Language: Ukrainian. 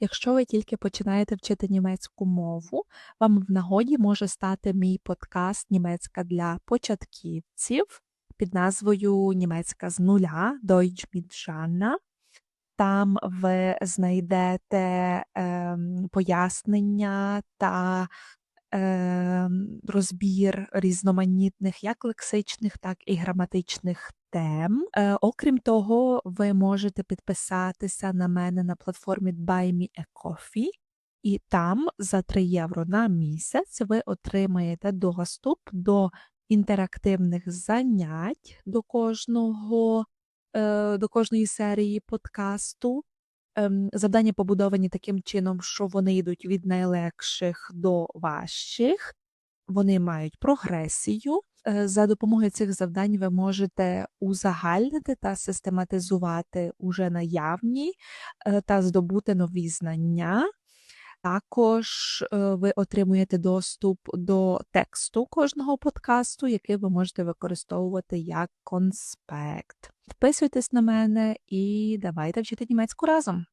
Якщо ви тільки починаєте вчити німецьку мову, вам в нагоді може стати мій подкаст Німецька для початківців під назвою Німецька з нуля Deutsch mit Жанна. Там ви знайдете ем, пояснення та ем, розбір різноманітних як лексичних, так і граматичних тем. Е, окрім того, ви можете підписатися на мене на платформі Buy Me a Coffee, і там за 3 євро на місяць ви отримаєте доступ до інтерактивних занять до кожного, е, до кожної серії подкасту. Ем, Завдання побудовані таким чином, що вони йдуть від найлегших до важчих. Вони мають прогресію. Е, За допомогою цих завдань ви можете узагальнити та систематизувати уже наявні е, та здобути нові знання. Також е, ви отримуєте доступ до тексту кожного подкасту, який ви можете використовувати як конспект. Підписуйтесь на мене і давайте вчити німецьку разом.